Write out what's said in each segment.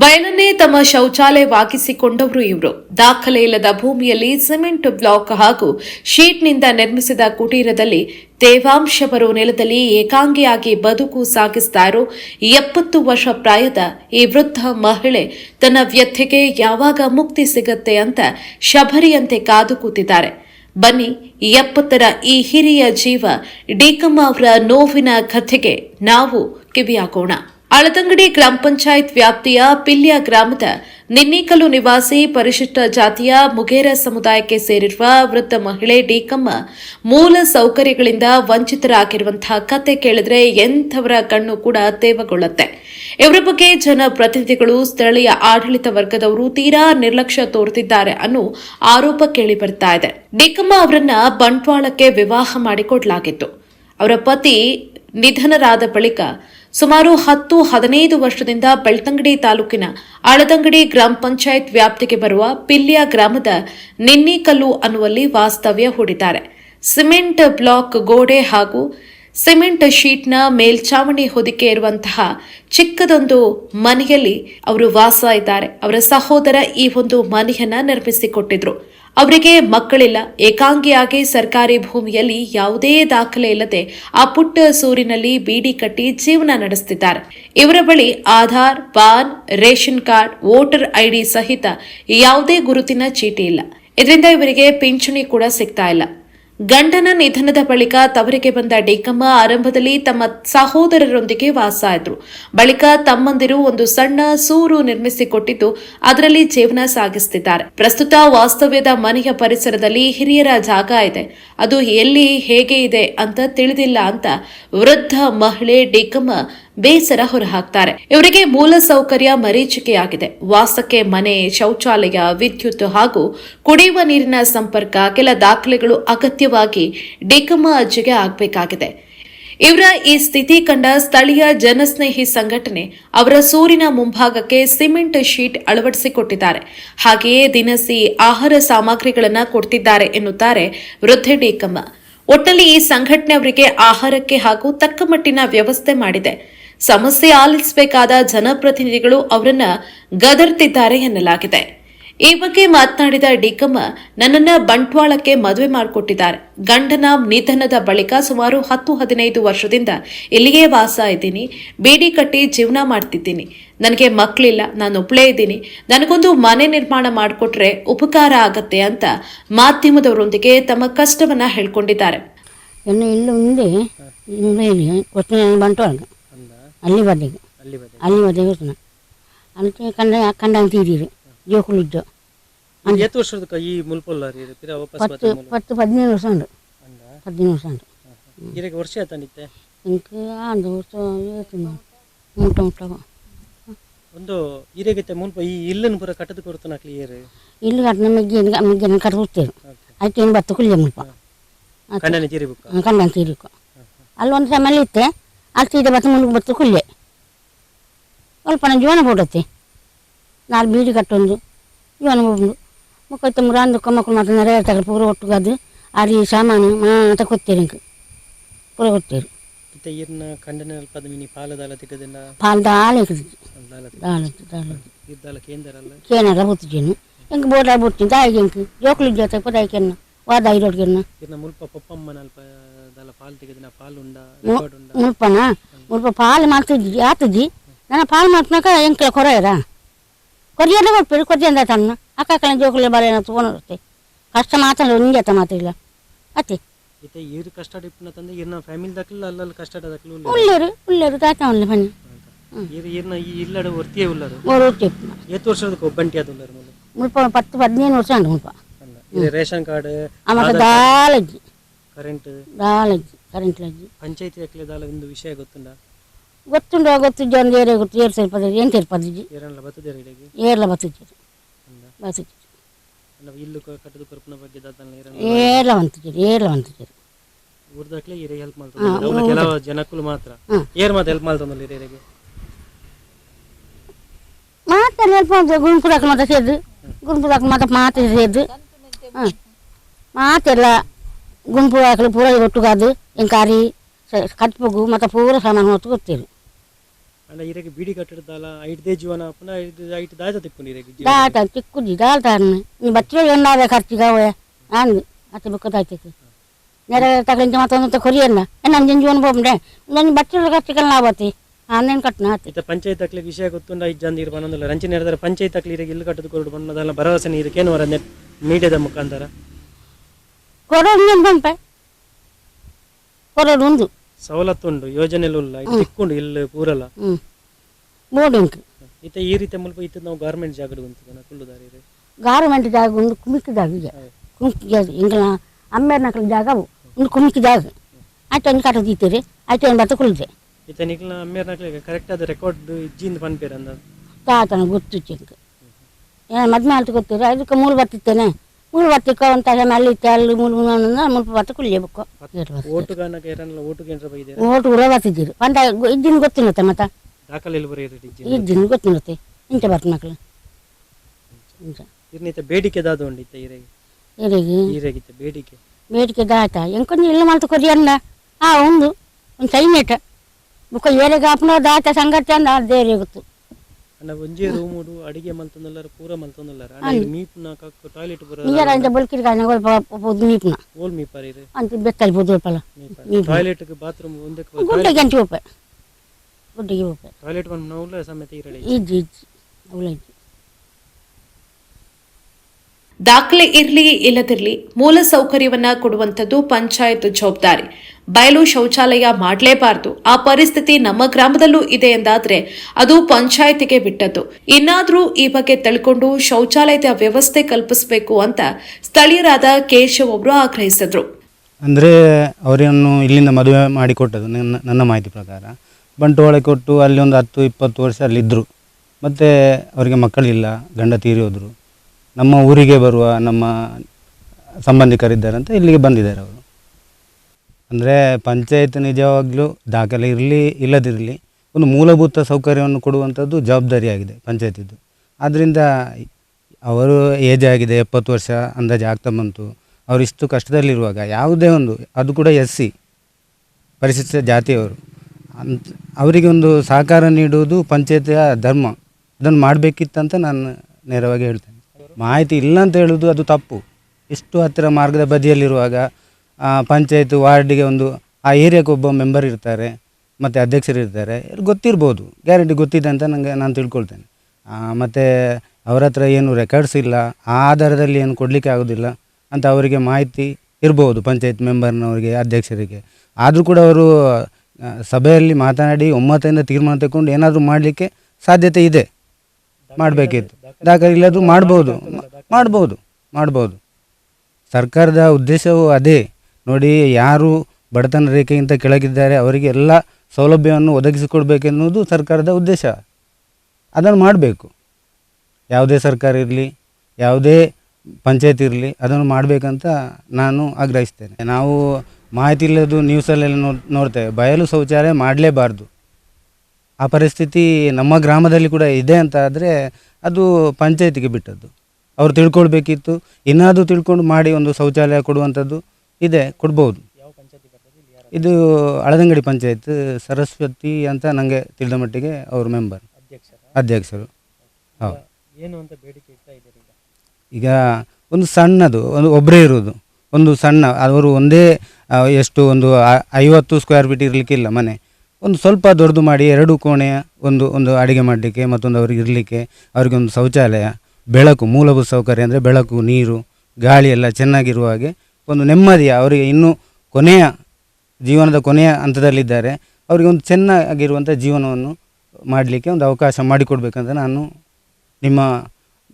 ಬಯಲನ್ನೇ ತಮ್ಮ ಶೌಚಾಲಯವಾಗಿಸಿಕೊಂಡವರು ಇವರು. ದಾಖಲೆ ಇಲ್ಲದ ಭೂಮಿಯಲ್ಲಿ ಸಿಮೆಂಟ್ ಬ್ಲಾಕ್ ಹಾಗೂ ಶೀಟ್ನಿಂದ ನಿರ್ಮಿಸಿದ ಕುಟೀರದಲ್ಲಿ ತೇವಾಂಶ ಬರೋ ನೆಲದಲ್ಲಿ ಏಕಾಂಗಿಯಾಗಿ ಬದುಕು ಸಾಗಿಸ್ತಾ ಎಪ್ಪತ್ತು ವರ್ಷ ಪ್ರಾಯದ ಈ ವೃದ್ಧ ಮಹಿಳೆ ತನ್ನ ವ್ಯಥೆಗೆ ಯಾವಾಗ ಮುಕ್ತಿ ಸಿಗುತ್ತೆ ಅಂತ ಶಬರಿಯಂತೆ ಕಾದು ಕೂತಿದ್ದಾರೆ. ಬನ್ನಿ, ಎಪ್ಪತ್ತರ ಈ ಹಿರಿಯ ಜೀವ ಡಿಕಮ್ಮ ಅವರ ನೋವಿನ ಕಥೆಗೆ ನಾವು ಕಿವಿಯಾಗೋಣ. ಅಳದಂಗಡಿ ಗ್ರಾಮ ಪಂಚಾಯತ್ ವ್ಯಾಪ್ತಿಯ ಪಿಲ್ಯ ಗ್ರಾಮದ ನಿನ್ನಿಕಲ್ಲು ನಿವಾಸಿ ಪರಿಶಿಷ್ಟ ಜಾತಿಯ ಮುಗೇರ ಸಮುದಾಯಕ್ಕೆ ಸೇರಿರುವ ವೃದ್ಧ ಮಹಿಳೆ ಡಿಕಮ್ಮ ಮೂಲ ಸೌಕರ್ಯಗಳಿಂದ ವಂಚಿತರಾಗಿರುವಂತಹ ಕತೆ ಕೇಳಿದ್ರೆ ಎಂಥವರ ಕಣ್ಣು ಕೂಡ ತೇವಗೊಳ್ಳುತ್ತೆ. ಇವರ ಬಗ್ಗೆ ಜನಪ್ರತಿನಿಧಿಗಳು, ಸ್ಥಳೀಯ ಆಡಳಿತ ವರ್ಗದವರು ತೀರಾ ನಿರ್ಲಕ್ಷ್ಯ ತೋರುತ್ತಿದ್ದಾರೆ ಅನ್ನೋ ಆರೋಪ ಕೇಳಿ ಬರ್ತಾ ಇದೆ. ಡಿಕಮ್ಮ ಅವರನ್ನ ಬಂಟ್ವಾಳಕ್ಕೆ ವಿವಾಹ ಮಾಡಿಕೊಡಲಾಗಿತ್ತು. ಅವರ ಪತಿ ನಿಧನರಾದ ಬಳಿಕ ಸುಮಾರು ಹತ್ತು, ಹದಿನೈದು ವರ್ಷದಿಂದ ಬೆಳ್ತಂಗಡಿ ತಾಲೂಕಿನ ಆಳದಂಗಡಿ ಗ್ರಾಮ ಪಂಚಾಯತ್ ವ್ಯಾಪ್ತಿಗೆ ಬರುವ ಪಿಲ್ಯ ಗ್ರಾಮದ ನಿನ್ನಿಕಲ್ಲು ಅನ್ನುವಲ್ಲಿ ವಾಸ್ತವ್ಯ ಹೂಡಿದ್ದಾರೆ. ಸಿಮೆಂಟ್ ಬ್ಲಾಕ್ ಗೋಡೆ ಹಾಗೂ ಸಿಮೆಂಟ್ ಶೀಟ್ನ ಮೇಲ್ಚಾವಣಿ ಹೊದಿಕೆ ಇರುವಂತಹ ಚಿಕ್ಕದೊಂದು ಮನೆಯಲ್ಲಿ ಅವರು ವಾಸ ಇದ್ದಾರೆ. ಅವರ ಸಹೋದರ ಈ ಒಂದು ಮನೆಯನ್ನ ನಿರ್ಮಿಸಿಕೊಟ್ಟಿದ್ರು. ಅವರಿಗೆ ಮಕ್ಕಳಿಲ್ಲ. ಏಕಾಂಗಿಯಾಗಿ ಸರ್ಕಾರಿ ಭೂಮಿಯಲ್ಲಿ ಯಾವುದೇ ದಾಖಲೆ ಇಲ್ಲದೆ ಆ ಪುಟ್ಟ ಸೂರಿನಲ್ಲಿ ಬೀಡಿ ಕಟ್ಟಿ ಜೀವನ ನಡೆಸುತ್ತಿದ್ದಾರೆ ಇವರ ಬಳಿ Aadhaar, PAN, ration card, voter ID ಸಹಿತ ಯಾವುದೇ ಗುರುತಿನ ಚೀಟಿ ಇಲ್ಲ. ಇದರಿಂದ ಇವರಿಗೆ ಪಿಂಚಣಿ ಕೂಡ ಸಿಗ್ತಾ ಇಲ್ಲ. ಗಂಡನ ನಿಧನದ ಬಳಿಕ ತವರಿಗೆ ಬಂದ ಡಿಕಮ್ಮ ಆರಂಭದಲ್ಲಿ ತಮ್ಮ ಸಹೋದರರೊಂದಿಗೆ ವಾಸ ಇದ್ರು ಬಳಿಕ ತಮ್ಮಂದಿರು ಒಂದು ಸಣ್ಣ ಸೂರು ನಿರ್ಮಿಸಿಕೊಟ್ಟಿದ್ದು ಅದರಲ್ಲಿ ಜೀವನ ಸಾಗಿಸುತ್ತಿದ್ದಾರೆ ಪ್ರಸ್ತುತ ವಾಸ್ತವ್ಯದ ಮನೆಯ ಪರಿಸರದಲ್ಲಿ ಹಿರಿಯರ ಜಾಗ ಇದೆ. ಅದು ಎಲ್ಲಿ ಹೇಗೆ ಇದೆ ಅಂತ ತಿಳಿದಿಲ್ಲ ಅಂತ ವೃದ್ಧ ಮಹಿಳೆ ಡಿಕಮ್ಮ ಬೇಸರ ಹೊರಹಾಕ್ತಾರೆ. ಇವರಿಗೆ ಮೂಲ ಸೌಕರ್ಯ ಮರೀಚಿಕೆಯಾಗಿದೆ. ವಾಸಕ್ಕೆ ಮನೆ, ಶೌಚಾಲಯ, ವಿದ್ಯುತ್ ಹಾಗೂ ಕುಡಿಯುವ ನೀರಿನ ಸಂಪರ್ಕ ಕೆಲ ದಾಖಲೆಗಳು ಅಗತ್ಯವಾಗಿ ಡಿಕಮ ಅಜ್ಜಿಗೆ ಆಗಬೇಕಾಗಿದೆ. ಇವರ ಈ ಸ್ಥಿತಿ ಕಂಡ ಸ್ಥಳೀಯ ಜನಸ್ನೇಹಿ ಸಂಘಟನೆ ಅವರ ಸೂರಿನ ಮುಂಭಾಗಕ್ಕೆ ಸಿಮೆಂಟ್ ಶೀಟ್ ಅಳವಡಿಸಿಕೊಟ್ಟಿದ್ದಾರೆ. ಹಾಗೆಯೇ ದಿನಸಿ ಆಹಾರ ಸಾಮಗ್ರಿಗಳನ್ನ ಕೊಡ್ತಿದ್ದಾರೆ ಎನ್ನುತ್ತಾರೆ ವೃದ್ಧೆ ಡೇಕಮ್ಮ ಒಟ್ಟಲ್ಲಿ ಈ ಸಂಘಟನೆ ಅವರಿಗೆ ಆಹಾರಕ್ಕೆ ಹಾಗೂ ತಕ್ಕಮಟ್ಟಿನ ವ್ಯವಸ್ಥೆ ಮಾಡಿದೆ. ಸಮಸ್ಯೆ ಆಲಿಸಬೇಕಾದ ಜನಪ್ರತಿನಿಧಿಗಳು ಅವರನ್ನ ಗದರ್ತಿದ್ದಾರೆ ಎನ್ನಲಾಗಿದೆ. ಈ ಬಗ್ಗೆ ಮಾತನಾಡಿದ ಡಿಕಮ್ಮ, ನನ್ನನ್ನ ಬಂಟ್ವಾಳಕ್ಕೆ ಮದುವೆ ಮಾಡಿಕೊಟ್ಟಿದ್ದಾರೆ. ಗಂಡನ ನಿಧನದ ಬಳಿಕ ಸುಮಾರು ಹತ್ತು ಹದಿನೈದು ವರ್ಷದಿಂದ ಇಲ್ಲಿಯೇ ವಾಸ ಇದ್ದೀನಿ. ಬೇಡಿ ಕಟ್ಟಿ ಜೀವನ ಮಾಡ್ತಿದ್ದೀನಿ. ನನಗೆ ಮಕ್ಕಳಿಲ್ಲ ನಾನು ಒಬ್ಬಳೇ ಇದ್ದೀನಿ. ನನಗೊಂದು ಮನೆ ನಿರ್ಮಾಣ ಮಾಡಿಕೊಟ್ರೆ ಉಪಕಾರ ಆಗತ್ತೆ ಅಂತ ಮಾಧ್ಯಮದವರೊಂದಿಗೆ ತಮ್ಮ ಕಷ್ಟವನ್ನ ಹೇಳ್ಕೊಂಡಿದ್ದಾರೆ. ಬಂಟ್ವಾಳ. ಅಲ್ಲಿವರೆಗೆ ಅಲ್ಲಿವರೆಗೆ ಇರ್ತಾನೆ ಅಂತ ಕಂಡ ಕಂಡ ತೀರಿರು. ಜೋಕುಳಿದ್ದು ಎಷ್ಟು ವರ್ಷದ ಈ ಮುಲ್ಪಲ್ಲ ಪತ್ತು ಪತ್ತು ಹದಿನೈದು ವರ್ಷ ಉಂಟು. ಹದಿನೈದು ವರ್ಷ ಉಂಟು. ಇದಕ್ಕೆ ವರ್ಷ ಆತನಿತ್ತೆ ಇಂಕ ಒಂದು ವರ್ಷ ಮುಟ್ಟ ಮುಟ್ಟ ಒಂದು ಇರಗತ್ತೆ ಮುಲ್ಪ ಈ ಇಲ್ಲನ್ನು ಪೂರ ಕಟ್ಟದ ಕೊಡ್ತಾನ ಕ್ಲಿಯರ್ ಇಲ್ಲ ಕಟ್ಟನ ಮೆಗ್ಗೆ ಮೆಗ್ಗೆ ಕಟ್ಟ ಕೊಡ್ತೇವೆ ಅದಕ್ಕೆ ಏನು ಬತ್ತು ಕುಲ್ಯ ಮುಲ್ಪ ಕಂಡನ ತೀರಿಬೇಕು? ಕಂಡನ ತೀರಿಬೇಕು. ಅಲ್ಲಿ ಒಂದು ಫ್ಯಾಮಿಲಿ ಇತ್ತೆ ಅಲ್ಲಿ ತೀರ ಬತ್ತ ಮುಂದೆ ಬತ್ತುಕುಲ್ಲೆ ಸ್ವಲ್ಪ ಜೀವನ ಬಿಡತ್ತೆ ನಾಲ್ಕು ಬೀಡಿ ಕಟ್ಟೊಂದು ಜೀವನ ಬಿಡು ಮುಖತ್ತೆ ಮುರಾಂದು ಕೊಮ್ಮಕ್ಕಳು ಮಾತ್ರ ನೆರೆ ಪೂರ ಒಟ್ಟುಗದು ಅರಿ ಸಾಮಾನು ಮಾತ ಕೊತ್ತೇರು ಇಂಕ ಪೂರ ಕೊತ್ತೇರು ಇತ್ತೆ ಇರ್ನ ಕಂಡನ ಅಲ್ಪದ ಮಿನಿ ಪಾಲದಾಲ ತಿಟ್ಟದೆಲ್ಲ ಪಾಲು ದಾಳ ಇಕ್ಕದು ದಾಲ ದಾಳ ದಾಳ ಇದ್ದಾಲ ಕೇಂದರಲ್ಲ ಕೇನಲ್ಲ ಬುತ್ತಿಜೇನು ಇಂಕ ಬೋಟ ಬುತ್ತಿ ದಾಯಿಗೆ ಇಂಕ ಜೋಕುಲು ಜೊತೆ ಪದಾಯ್ಕೆನ್ನ ವಾದ ಐರೋಡ್ಗೆನ್ನ ಇರ್ನ ಮುಲ್ಪ ಪಪ್ಪಮ್ಮನ ಅಲ್ಪ ಪಾಲ್ ಮುಲ್ಪನ ಮುಲ್ಪ ಪಾಲು ಮಾಡ್ತಿದ್ವಿ ಆತದ್ದಿ? ನಾನು ಪಾಲು ಮಾಡ್ತಿನಾಕ ಎಂಕ್ಲ ಕೊರೆಯರಾ ಕೊರಿಯಲ್ಲ ಕೊಟ್ಬಿಡು ಅಂದ ತನ್ನ. ಅಕ್ಕ ಜೋಕುಲೆ ಬರೇನ ತೊಗೊಂಡಿರುತ್ತೆ ಕಷ್ಟ ಮಾತಾಡೋ ನಿಂಗೆ ಆತ ಮಾತಿಲ್ಲ. ಅತ್ತೆ. ಇತ್ತೆ ಇರ್ ಕಷ್ಟ ಇಪ್ಪನ ತಂದೆ ಇರ್ನ ಫ್ಯಾಮಿಲಿ ದಕ್ಕಲ್ಲ ಅಲ್ಲಲ್ಲಿ ಕಷ್ಟ ದಕ್ಕಲು ಉಳ್ಳೇರು. ಉಳ್ಳೇರು ತಾತ ಅವನ್ಲೆ ಬನ್ನಿ ಇರ್ ಇರ್ನ ಈ ಇಲ್ಲಡ ವರ್ತಿಯೇ ಉಳ್ಳರು. ಮೂರು ಟಿಪ್ ಎತ್ತು ವರ್ಷದ ಒಬ್ಬಂಟಿ ಅದು ಉಳ್ಳರು ಮುಲ್ಪ ಪತ್ತು ಹದಿನೈದು ವರ್ಷ ಅಂಡ ಮುಲ್ಪ ರೇಷನ್ ಕಾರ್ಡ್ ಆಮೇಲೆ ದಾಳಜ್ಜಿ. ಗೊತ್ತುಂಡು? ಒಂದು ಏರಿಯಾ ಗೊತ್ತು ಏರ್ ಸೇರ್ಪದ ಏನು ಸೇರ್ಪದಿಜ್ಜಿ ಏರಲ್ಲ ಬರ್ತದೆ ರೆಡಿಗೆ ಏರ್ಲ ಬತ್ತಿಜ್ಜಿ ಬತ್ತಿಜ್ಜಿ ಅಲ್ಲ ಇಲ್ಲು ಕ- ಕಟ್ಟದ ಕೊರಪನ ಬಗ್ಗೆ ಏರಲ್ಲ ಏರ್ಲ ಏರ್ಲ ಬಂತಿಜ್ಜಿ ಊರ್ದಾಕ್ಲೆ ಇರೇ ಹೆಲ್ಪ್ ಮಾಡ್ತಾರೆ ಕೆಲವು ಜನಕ್ಕೂ ಮಾತ್ರ. ಏರ್ ಮಾತ್ರ ಹೆಲ್ಪ್ ಮಾತ್ರ ಗುಂಪುದಾಕ ಮಾತ್ರ ಸೇರಿದು. ಗುಂಪುದಾಕ ಮಾತ್ರ ಮಾತ್ರ ಸೇರಿದು. ಹಾಂ. ಮಾತೆಲ್ಲ ಗುಂಪು ಹಾಕಲು ಪೂರ ಒಟ್ಟು ಒಟ್ಟುಗಾದು ಎಂಕಾರಿ ಕಟ್ಪುಗು ಮತ್ತು ಪೂರ ಸಾಮಾನು ಹೊತ್ತು ಗೊತ್ತೇನು ಅಣ್ಣ ಇರಗೆ ಬೀಡಿ ಕಟ್ಟಡದಲ್ಲ ಐಟ್ದೇ ಜೀವನ ಪುನ ಐಟ್ ದಾಯ್ತ ತಿಕ್ಕುನಿ ಇರಗೆ ದಾಟ ತಿಕ್ಕುದಿ ದಾಟ ನೀ ಬಚ್ಚಲು ಎಣ್ಣಾದ ಖರ್ಚಿಗೆ ಅವೆ ನಾನು ಮತ್ತೆ ಬುಕ್ಕದಾಯ್ತು ನೆರೆ ತಗೊಂಡು ಮತ್ತೊಂದು ಕೊರಿಯಲ್ಲ. ನನ್ನ ಜೀವನ ಬೋಮ್ಡೆ ನನ್ನ ಬಚ್ಚಲು ಖರ್ಚಿಗೆ ನಾವು ಬತ್ತಿ. ಆನ್ಲೈನ್ ಕಟ್ಟಣ ಆಯ್ತು ಪಂಚಾಯತ್ ಅಕ್ಲಿಗೆ ವಿಷಯ ಗೊತ್ತುಂಡ ಐದು ಜನ ಇರು ಬಂದಲ್ಲ ರಂಚನೆ ಹೇಳಿದ್ರೆ ಪಂಚಾಯತ್ ಅಕ್ಲಿ ಇರಗೆ ಇಲ್ಲಿ ಕಟ್ಟದು ಕೊರಡು ಬಂದದಲ್ಲ ಭರವಸೆ ನೀರು ಏನು ವರ ಮೀಡಿಯಾದ ಮುಖಾಂತರ. ಕೊರೋನ್ ಉಂಟ ಕೊರೋನ್ ಉಂದು ಸವಲತ್ತುಂಡು ಯೋಜನೆಲುಲ್ಲ ಸಿಕ್ಕುಂಡು ಇಲ್ಲ ಪೂರಲ್ಲ ನೋಡುಂಟು ಇತ ಈ ರೀತಿ ಮುಲ್ಪ ಇತ್ತು ನಾವು ಗಾರ್ಮೆಂಟ್ ಜಾಗಡ್ ಉಂತು ಕುಲ್ಲು ದಾರಿ ಗಾರ್ಮೆಂಟ್ ಜಾಗ ಒಂದು ಕುಮಿಕ್ ಜಾಗ ಕುಮಿಕ ಜಾಗ ಇಂಗ್ಲ ಅಮ್ಮೇರ್ ನಕಲ ಜಾಗ ಒಂದು ಕುಮಿಕ ಜಾಗ. ಆಯ್ತು ಒಂದು ಕಟ್ಟ ತೀತೀರಿ ಆಯ್ತು ಒಂದು ಬತ್ತ ಕುಲ್ದೆ ಇತ ನಿಕ್ಲ ಅಮ್ಮೇರ್ ನಕಲ ಕರೆಕ್ಟ್ ಆದ ರೆಕಾರ್ಡ್ ಇಜ್ಜಿಂದ ಬಂದ್ಬೇರ ಅಂದ. ತಾತನ ಗೊತ್ತು ಚಿಂಕ ಏನ ಮದ್ಮೆ ಅಂತ ಗೊತ್ತಿರ ಅದಕ್ಕೆ ಮೂಲ ಬರ್ತಿತ್ತೇನೆ. ಮೂರು ಬರ್ತಿಕ್ಕ ಅಂತ ಮಲ್ಲಿತ್ತೆ ಅಲ್ಲಿ ಮೂರು ಮುಲ್ಪ ಬತ್ತ ಕುಳಿಯಬೇಕು ಓಟು ಉರ ಬರ್ತಿದ್ದೀರಿ. ಪಂಡ ಇದ್ದಿನ ಗೊತ್ತಿರುತ್ತೆ ಮತ್ತ. ಇದ್ದಿನ ಗೊತ್ತಿರುತ್ತೆ ಇಂಥ ಬರ್ತ ಇರ್ನಿತ ಬೇಡಿಕೆ ದಾದ ಉಂಡಿತ್ತ ಈರೆಗೆ ಈರೆಗಿತ್ತ ಬೇಡಿಕೆ? ಬೇಡಿಕೆ ದಾಟ ಎಂಕೊಂದು ಇಲ್ಲ ಮಲ್ತು ಕೊಡಿ ಅನ್ನ ಆ ಒಂದು ಒಂದು ಸೈನ್ಯಟ ಬುಕ್ಕ ಏರೆಗೆ ಹಾಪ್ನೋ ದಾಟ ಸಂಗತಿ ಅಂದ ಅದೇ ಗೊತ್ತು. ಅಣ್ಣ ಒಂಜೇ ರೂಮುಡು ಅಡಿಗೆ ಮಲ್ತೊಂದಲ್ಲಾರ ಪೂರ ಮಲ್ತೊಂದಲ್ಲಾರ ಅಣ್ಣ ಇದು ಮೀಪ್ನ ಕಕ್ಕು ಟಾಯ್ಲೆಟ್ ಬರ ನೀರ ಅಂತ ಬಲ್ಕಿರಿ ಕಾಯ್ನ ಹೋದ್ ಮೀಪ್ನ ಓಲ್ ಮೀಪಾರ ಇದೆ ಅಂತ ಬೆತ್ತಲ್ಲಿ ಬೋದು ಪಲ ಟಾಯ್ಲೆಟ್ ಬಾತ್ರೂಮ್ ಒಂದಕ್ಕೆ ಗುಡ್ಡೆ ಗಂಟೆ ಹೋಪೆ ಗುಡ್ಡೆಗೆ ಹೋಪೆ ಟಾಯ್ಲೆಟ್ ಬಂದು ನಾವು ಸಮೇತ ಈರಡೆ ಇಜ್ಜಿ ಇಜ್ಜಿ ಅವಳ ಇಜ್ಜಿ ದಾಖಲೆ ಇರಲಿ ಇಲ್ಲದಿರಲಿ ಮೂಲ ಸೌಕರ್ಯವನ್ನ ಕೊಡುವಂಥದ್ದು ಪಂಚಾಯತ್ ಜವಾಬ್ದಾರಿ. ಬಯಲು ಶೌಚಾಲಯ ಮಾಡಲೇಬಾರದು. ಆ ಪರಿಸ್ಥಿತಿ ನಮ್ಮ ಗ್ರಾಮದಲ್ಲೂ ಇದೆ ಎಂದಾದ್ರೆ ಅದು ಪಂಚಾಯತಿಗೆ ಬಿಟ್ಟದ್ದು. ಇನ್ನಾದರೂ ಈ ಬಗ್ಗೆ ತಿಳ್ಕೊಂಡು ಶೌಚಾಲಯದ ವ್ಯವಸ್ಥೆ ಕಲ್ಪಿಸಬೇಕು ಅಂತ ಸ್ಥಳೀಯರಾದ ಕೇಶವ್ ಅವರು ಆಗ್ರಹಿಸಿದ್ರು. ಅಂದರೆ ಅವರನ್ನು ಇಲ್ಲಿಂದ ಮದುವೆ ಮಾಡಿಕೊಟ್ಟದ್ದು ನನ್ನ ನನ್ನ ಮಾಹಿತಿ ಪ್ರಕಾರ. ಬಂಟ್ವಾಳ ಕೊಟ್ಟು ಅಲ್ಲಿ ಒಂದು ಹತ್ತು, ಇಪ್ಪತ್ತು ವರ್ಷ ಅಲ್ಲಿದ್ದರು. ಮತ್ತು ಅವರಿಗೆ ಮಕ್ಕಳಿಲ್ಲ, ಗಂಡ ತೀರಿ ಹೋದರು. ನಮ್ಮ ಊರಿಗೆ ಬರುವ ನಮ್ಮ ಸಂಬಂಧಿಕರಿದ್ದಾರೆ ಅಂತ ಇಲ್ಲಿಗೆ ಬಂದಿದ್ದಾರೆ ಅವರು. ಅಂದರೆ ಪಂಚಾಯತ್ ನಿಜವಾಗಲೂ ದಾಖಲೆ ಇರಲಿ, ಇಲ್ಲದಿರಲಿ, ಒಂದು ಮೂಲಭೂತ ಸೌಕರ್ಯವನ್ನು ಕೊಡುವಂಥದ್ದು ಜವಾಬ್ದಾರಿಯಾಗಿದೆ ಪಂಚಾಯತಿದ್ದು. ಆದ್ದರಿಂದ ಅವರು ಏಜ್ ಆಗಿದೆ, ಎಪ್ಪತ್ತು ವರ್ಷ ಅಂದಾಜು ಆಗ್ತಾ ಬಂತು. ಇಷ್ಟು ಕಷ್ಟದಲ್ಲಿರುವಾಗ ಯಾವುದೇ ಒಂದು, ಅದು ಕೂಡ ಎಸ್ ಸಿ, ಪರಿಶಿಷ್ಟ ಜಾತಿಯವರು. ಅಂತ, ಅವರಿಗೆ ಒಂದು ಸಹಕಾರ ನೀಡುವುದು ಪಂಚಾಯತಿಯ ಧರ್ಮ. ಅದನ್ನು ಮಾಡಬೇಕಿತ್ತಂತ ನಾನು ನೇರವಾಗಿ ಹೇಳ್ತೇನೆ. ಮಾಹಿತಿ ಇಲ್ಲ ಅಂತ ಹೇಳೋದು ಅದು ತಪ್ಪು. ಇಷ್ಟು ಹತ್ತಿರ ಮಾರ್ಗದ ಬದಿಯಲ್ಲಿರುವಾಗ ಪಂಚಾಯತ್ ವಾರ್ಡಿಗೆ ಒಂದು, ಆ ಏರಿಯಾಕ್ಕೆ ಒಬ್ಬ ಮೆಂಬರ್ ಇರ್ತಾರೆ, ಮತ್ತು ಅಧ್ಯಕ್ಷರು ಇರ್ತಾರೆ ಗೊತ್ತಿರ್ಬೋದು ಗ್ಯಾರಂಟಿ ಗೊತ್ತಿದೆ ಅಂತ ನನಗೆ ನಾನು ತಿಳ್ಕೊಳ್ತೇನೆ. ಮತ್ತು ಅವರ ಹತ್ರ ಏನು ರೆಕಾರ್ಡ್ಸ್ ಇಲ್ಲ, ಆ ಆಧಾರದಲ್ಲಿ ಏನು ಕೊಡಲಿಕ್ಕೆ ಆಗೋದಿಲ್ಲ ಅಂತ ಅವರಿಗೆ ಮಾಹಿತಿ ಇರ್ಬೋದು ಪಂಚಾಯತ್ ಮೆಂಬರ್ನವರಿಗೆ ಅಧ್ಯಕ್ಷರಿಗೆ. ಆದರೂ ಕೂಡ ಅವರು ಸಭೆಯಲ್ಲಿ ಮಾತನಾಡಿ, ಒಮ್ಮತದಿಂದ ತೀರ್ಮಾನ ತಗೊಂಡು ಏನಾದರೂ ಮಾಡಲಿಕ್ಕೆ ಸಾಧ್ಯತೆ ಇದೆ. ಮಾಡಬೇಕಿತ್ತು. ದಾಖಲೆ ಇಲ್ಲದ್ರು ಮಾಡ್ಬೋದು. ಮಾಡ್ಬೋದು ಮಾಡ್ಬೋದು. ಸರ್ಕಾರದ ಉದ್ದೇಶವು ಅದೇ. ನೋಡಿ, ಯಾರು ಬಡತನ ರೇಖೆಗಿಂತ ಕೆಳಗಿದ್ದಾರೆ, ಅವರಿಗೆ ಎಲ್ಲ ಸೌಲಭ್ಯವನ್ನು ಒದಗಿಸಿಕೊಡ್ಬೇಕೆನ್ನುವುದು ಸರ್ಕಾರದ ಉದ್ದೇಶ. ಅದನ್ನು ಮಾಡಬೇಕು. ಯಾವುದೇ ಸರ್ಕಾರ ಇರಲಿ, ಯಾವುದೇ ಪಂಚಾಯತ್ ಇರಲಿ, ಅದನ್ನು ಮಾಡಬೇಕಂತ ನಾನು ಆಗ್ರಹಿಸ್ತೇನೆ. ನಾವು ಮಾಹಿತಿ ಇಲ್ಲದು ನ್ಯೂಸಲ್ಲೆಲ್ಲ ನೋ, ನೋಡ್ತೇವೆ. ಬಯಲು ಶೌಚಾಲಯ ಮಾಡಲೇಬಾರ್ದು. ಆ ಪರಿಸ್ಥಿತಿ ನಮ್ಮ ಗ್ರಾಮದಲ್ಲಿ ಕೂಡ ಇದೆ ಅಂತ ಆದರೆ ಅದು ಪಂಚಾಯತಿಗೆ ಬಿಟ್ಟದ್ದು. ಅವ್ರು ತಿಳ್ಕೊಳ್ಬೇಕಿತ್ತು. ಇನ್ನಾದರೂ ತಿಳ್ಕೊಂಡು ಮಾಡಿ ಒಂದು ಶೌಚಾಲಯ ಕೊಡುವಂಥದ್ದು ಇದೆ ಕೊಡ್ಬೋದು. ಇದು ಹಳದಂಗಡಿ ಪಂಚಾಯತ್ ಸರಸ್ವತಿ ಅಂತ ನನಗೆ ತಿಳಿದ ಮಟ್ಟಿಗೆ ಅವರು ಮೆಂಬರ್. ಅಧ್ಯಕ್ಷರ? ಹೌದು. ಈಗ ಒಂದು ಸಣ್ಣದು ಒಂದು ಒಬ್ಬರೇ ಇರೋದು. ಒಂದು ಸಣ್ಣ ಅವರು ಒಂದೇ ಎಷ್ಟು ಒಂದು ಐವತ್ತು ಸ್ಕ್ವೇರ್ ಫೀಟ್ ಇರಲಿಕ್ಕಿಲ್ಲ ಮನೆ. ಒಂದು ಸ್ವಲ್ಪ ದೊಡ್ಡದು ಮಾಡಿ ಎರಡು ಕೋಣೆಯ ಒಂದು ಒಂದು ಅಡುಗೆ ಮಾಡಲಿಕ್ಕೆ ಮತ್ತೊಂದು ಅವ್ರಿಗೆ ಇರಲಿಕ್ಕೆ ಅವರಿಗೆ ಒಂದು ಶೌಚಾಲಯ ಬೆಳಕು ಮೂಲಭೂತ ಸೌಕರ್ಯ ಅಂದರೆ ಬೆಳಕು ನೀರು ಗಾಳಿ ಎಲ್ಲ ಚೆನ್ನಾಗಿರುವ ಹಾಗೆ ಒಂದು ನೆಮ್ಮದಿಯ ಅವರಿಗೆ ಇನ್ನೂ ಕೊನೆಯ ಜೀವನದ ಕೊನೆಯ ಹಂತದಲ್ಲಿದ್ದಾರೆ. ಅವರಿಗೆ ಒಂದು ಚೆನ್ನಾಗಿರುವಂಥ ಜೀವನವನ್ನು ಮಾಡಲಿಕ್ಕೆ ಒಂದು ಅವಕಾಶ ಮಾಡಿಕೊಡ್ಬೇಕಂತ ನಾನು ನಿಮ್ಮ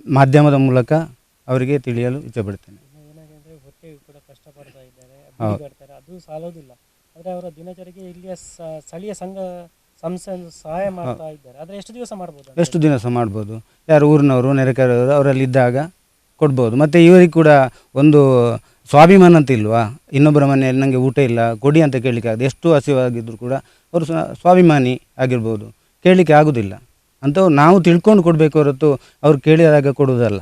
ಮಾಧ್ಯಮದ ಮೂಲಕ ಅವರಿಗೆ ತಿಳಿಯಲು ಇಚ್ಛೆಪಡ್ತೇನೆ ಏನಾಗಿದೆ ಆದರೆ ಅವರ ದಿನಚರಿಗೆ ಇಲ್ಲಿಯ ಸ್ಥಳೀಯ ಸಂಘ ಸಂಸ್ಥೆ ಸಹಾಯ ಮಾಡ್ತಾ ಇದ್ದಾರೆ. ಆದರೆ ಎಷ್ಟು ದಿವಸ ಮಾಡ್ಬೋದು ಎಷ್ಟು ದಿನ ಸಹ ಮಾಡ್ಬೋದು? ಯಾರು ಊರಿನವರು ನೆರೆಕೆರೆಯವರು ಅವರಲ್ಲಿ ಇದ್ದಾಗ ಕೊಡ್ಬೋದು. ಮತ್ತು ಇವರಿಗೆ ಕೂಡ ಒಂದು ಸ್ವಾಭಿಮಾನ ಅಂತ ಇಲ್ವಾ? ಇನ್ನೊಬ್ಬರ ಮನೆಯಲ್ಲಿ ನನಗೆ ಊಟ ಇಲ್ಲ ಕೊಡಿ ಅಂತ ಕೇಳಲಿಕ್ಕೆ ಆಗದೆ ಎಷ್ಟು ಹಸಿವಾಗಿದ್ದರೂ ಕೂಡ ಅವರು ಸ್ವ- ಸ್ವಾಭಿಮಾನಿ ಆಗಿರ್ಬೋದು. ಕೇಳಲಿಕ್ಕೆ ಆಗೋದಿಲ್ಲ. ಅಂತ ನಾವು ತಿಳ್ಕೊಂಡು ಕೊಡಬೇಕು ಹೊರತು ಅವ್ರು ಕೇಳಿದಾಗ ಕೊಡುವುದಲ್ಲ.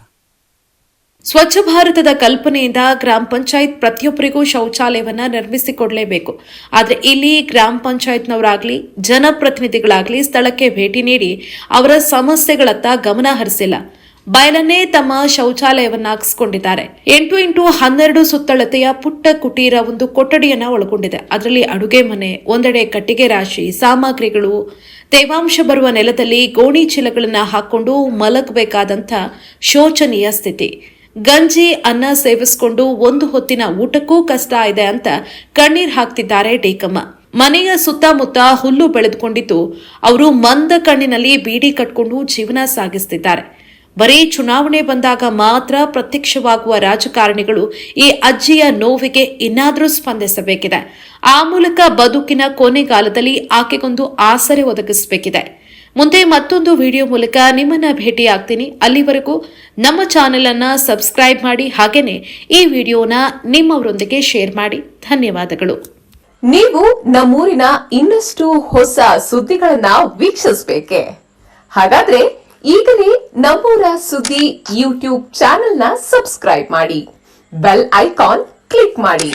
ಸ್ವಚ್ಛ ಭಾರತದ ಕಲ್ಪನೆಯಿಂದ ಗ್ರಾಮ ಪಂಚಾಯತ್ ಪ್ರತಿಯೊಬ್ಬರಿಗೂ ಶೌಚಾಲಯವನ್ನ ನಿರ್ಮಿಸಿಕೊಡಲೇಬೇಕು. ಆದರೆ ಇಲ್ಲಿ ಗ್ರಾಮ ಪಂಚಾಯತ್ನವರಾಗಲಿ, ಜನಪ್ರತಿನಿಧಿಗಳಾಗಲಿ ಸ್ಥಳಕ್ಕೆ ಭೇಟಿ ನೀಡಿ ಅವರ ಸಮಸ್ಯೆಗಳತ್ತ ಗಮನ ಹರಿಸಿಲ್ಲ. ಬಯಲನ್ನೇ ತಮ್ಮ ಶೌಚಾಲಯವನ್ನಾಗಿಸಿಕೊಂಡಿದ್ದಾರೆ ಎಂಟು ಇಂಟು ಹನ್ನೆರಡು ಸುತ್ತಳತೆಯ ಪುಟ್ಟ ಕುಟೀರ ಒಂದು ಕೊಠಡಿಯನ್ನ ಒಳಗೊಂಡಿದೆ. ಅದರಲ್ಲಿ ಅಡುಗೆ ಮನೆ, ಒಂದೆಡೆ ಕಟ್ಟಿಗೆ ರಾಶಿ, ಸಾಮಗ್ರಿಗಳು, ತೇವಾಂಶ ಬರುವ ನೆಲದಲ್ಲಿ ಗೋಣಿ ಚೀಲಗಳನ್ನ ಹಾಕೊಂಡು ಮಲಗಬೇಕಾದಂಥ ಶೋಚನೀಯ ಸ್ಥಿತಿ. ಗಂಜಿ ಅನ್ನ ಸೇವಿಸಿಕೊಂಡು ಒಂದು ಹೊತ್ತಿನ ಊಟಕ್ಕೂ ಕಷ್ಟ ಇದೆ ಅಂತ ಕಣ್ಣೀರ್ ಹಾಕ್ತಿದ್ದಾರೆ ಡೇಕಮ್ಮ. ಮನೆಯ ಸುತ್ತಮುತ್ತ ಹುಲ್ಲು ಬೆಳೆದುಕೊಂಡಿದ್ದು ಅವರು ಮಂದ ಕಣ್ಣಿನಲ್ಲಿ ಬೀಡಿ ಕಟ್ಕೊಂಡು ಜೀವನ ಸಾಗಿಸ್ತಿದ್ದಾರೆ. ಬರೀ ಚುನಾವಣೆ ಬಂದಾಗ ಮಾತ್ರ ಪ್ರತ್ಯಕ್ಷವಾಗುವ ರಾಜಕಾರಣಿಗಳು ಈ ಅಜ್ಜಿಯ ನೋವಿಗೆ ಇನ್ನಾದರೂ ಸ್ಪಂದಿಸಬೇಕಿದೆ. ಆ ಮೂಲಕ ಬದುಕಿನ ಕೊನೆಗಾಲದಲ್ಲಿ ಆಕೆಗೊಂದು ಆಸರೆ ಒದಗಿಸಬೇಕಿದೆ. ಮುಂದೆ ಮತ್ತೊಂದು ವಿಡಿಯೋ ಮೂಲಕ ನಿಮ್ಮನ್ನ ಭೇಟಿಯಾಗ್ತೀನಿ. ಅಲ್ಲಿವರೆಗೂ ನಮ್ಮ ಚಾನೆಲ್ ಅನ್ನ ಸಬ್ಸ್ಕ್ರೈಬ್ ಮಾಡಿ, ಹಾಗೇನೆ ಈ ವಿಡಿಯೋನ ನಿಮ್ಮವರೊಂದಿಗೆ ಶೇರ್ ಮಾಡಿ. ಧನ್ಯವಾದಗಳು. ನೀವು ನಮ್ಮೂರಿನ ಇನ್ನಷ್ಟು ಹೊಸ ಸುದ್ದಿಗಳನ್ನ ವೀಕ್ಷಿಸಬೇಕೆ? ಹಾಗಾದ್ರೆ ಈಗಲೇ ನಮ್ಮೂರ ಸುದ್ದಿ ಯೂಟ್ಯೂಬ್ ಚಾನೆಲ್ನ ಸಬ್ಸ್ಕ್ರೈಬ್ ಮಾಡಿ. ಬೆಲ್ ಐಕಾನ್ ಕ್ಲಿಕ್ ಮಾಡಿ.